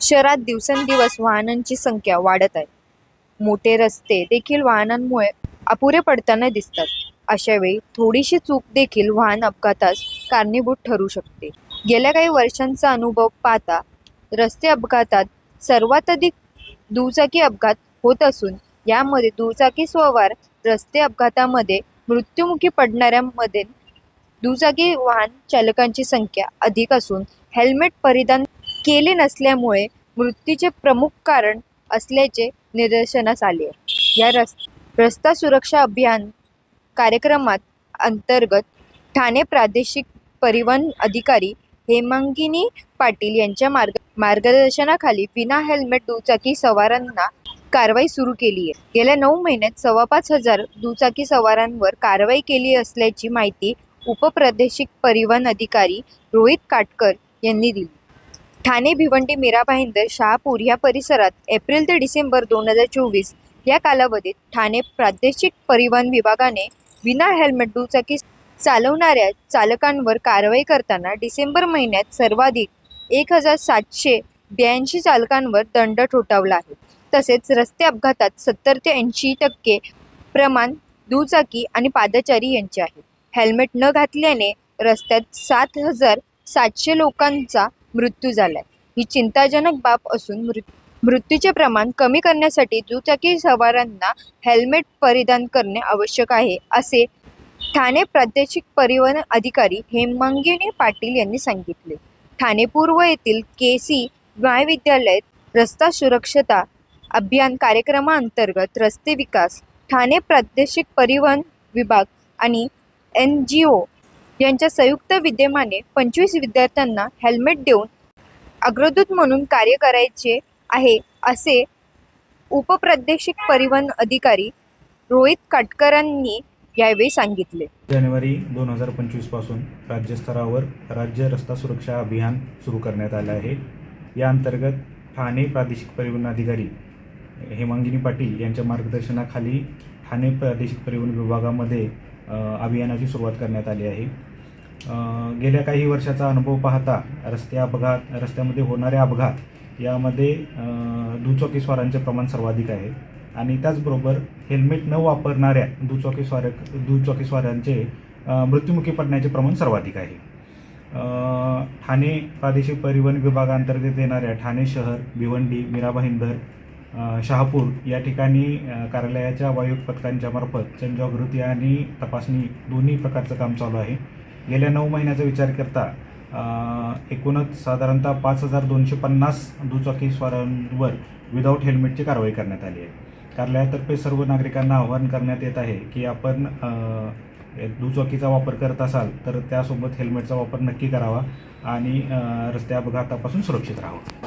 शहरात दिवसेंदिवस वाहनांची संख्या वाढत आहे. मोठे रस्ते देखील वाहनांमुळे अपुरे पडताना दिसतात. अशावेळी थोडीशी चूक देखील वाहन अपघातास कारणीभूत ठरू शकते. गेल्या काही वर्षांचा अनुभव पाहता रस्ते अपघातात सर्वात अधिक दुचाकी अपघात होत असून यामध्ये दुचाकी स्वार रस्ते अपघातामध्ये मृत्युमुखी पडणाऱ्यांमध्ये दुचाकी वाहन चालकांची संख्या अधिक असून हेल्मेट परिधान केले नसल्यामुळे मृत्यूचे प्रमुख कारण असल्याचे निदर्शनास आले. या रस् रस्ता सुरक्षा अभियान कार्यक्रमात अंतर्गत ठाणे प्रादेशिक परिवहन अधिकारी हेमांगिनी पाटील यांच्या मार्ग मार्गदर्शनाखाली विना हेल्मेट दुचाकी सवारांना कारवाई सुरू केली आहे. गेल्या नऊ महिन्यात सव्वा पाच हजार दुचाकी सवारांवर कारवाई केली असल्याची माहिती उपप्रादेशिक परिवहन अधिकारी रोहित काटकर यांनी दिली. ठाणे भिवंडी मीरा भाईंदर शहापूर या परिसरात एप्रिल ते डिसेंबर दोन हजार चोवीस या कालावधीत ठाणे प्रादेशिक परिवहन विभागाने विना हेल्मेट दुचाकी चालवणाऱ्या चालकांवर कारवाई करताना डिसेंबर महिन्यात सर्वाधिक एक हजार सातशे ब्याऐंशी चालकांवर दंड ठोठावला आहे. तसेच रस्ते अपघातात सत्तर ते ऐंशी टक्के प्रमाण दुचाकी आणि पादचारी यांचे आहे. हेल्मेट न घातल्याने रस्त्यात सात हजार सातशे लोकांचा मृत्यू झालाय. ही चिंताजनक बाब असून मृत्यूचे प्रमाण कमी करण्यासाठी दुचाकी सवारांना हेल्मेट परिधान करणे आवश्यक आहे असे ठाणे प्रादेशिक परिवहन अधिकारी हेमांगिनी पाटील यांनी सांगितले. ठाणे पूर्व येथील के सी महाविद्यालयात रस्ता सुरक्षता अभियान कार्यक्रमाअंतर्गत रस्ते विकास ठाणे प्रादेशिक परिवहन विभाग आणि एन जी ओ यांच्या संयुक्त विद्यमाने पंचवीस विद्यार्थ्यांना हेल्मेट देऊन अग्रदूत म्हणून कार्य करायचे आहे असे उपप्रादेशिक परिवहन अधिकारी रोहित काटकरांनी यावेळी सांगितले. जानेवारी दोन हजार पंचवीसपासून राज्यस्तरावर राज्य रस्ता सुरक्षा अभियान सुरू करण्यात आलं आहे. या अंतर्गत ठाणे प्रादेशिक परिवहन अधिकारी हेमांगिनी पाटील यांच्या मार्गदर्शनाखाली ठाणे प्रादेशिक परिवहन विभागामध्ये अभियानाची सुरुवात करण्यात आली आहे. गेल्या काही वर्षाचा अनुभव पाहता रस्ते अपघात रस्त्यामध्ये होणारे अपघात यामध्ये दुचाकीस्वारांचे प्रमाण सर्वाधिक आहे. आणि त्याचबरोबर हेल्मेट न वापरणाऱ्या दुचाकीस्वार दुचाकीस्वारांचे मृत्युमुखी पडण्याचे प्रमाण सर्वाधिक आहे. ठाणे प्रादेशिक परिवहन विभागांतर्गत येणाऱ्या ठाणे शहर भिवंडी मीरा भाईंदर शहापूर या ठिकाणी कार्यालयाच्या वायुक पथकांच्या मार्फत जनजागृती आणि तपासणी दोन्ही प्रकारचं काम चालू आहे. गेल्या नऊ महिन्याचा विचार करता एकूणच साधारणतः पाच हजार दोनशे पन्नास दुचाकी स्वारांवर विदाऊट हेल्मेटची कारवाई करण्यात आली आहे. कार्यालयातर्फे सर्व नागरिकांना आवाहन करण्यात येत आहे की आपण दुचाकीचा वापर करत असाल तर त्यासोबत हेल्मेटचा वापर नक्की करावा आणि रस्त्या रस्ते अपघातापासून सुरक्षित राहावं.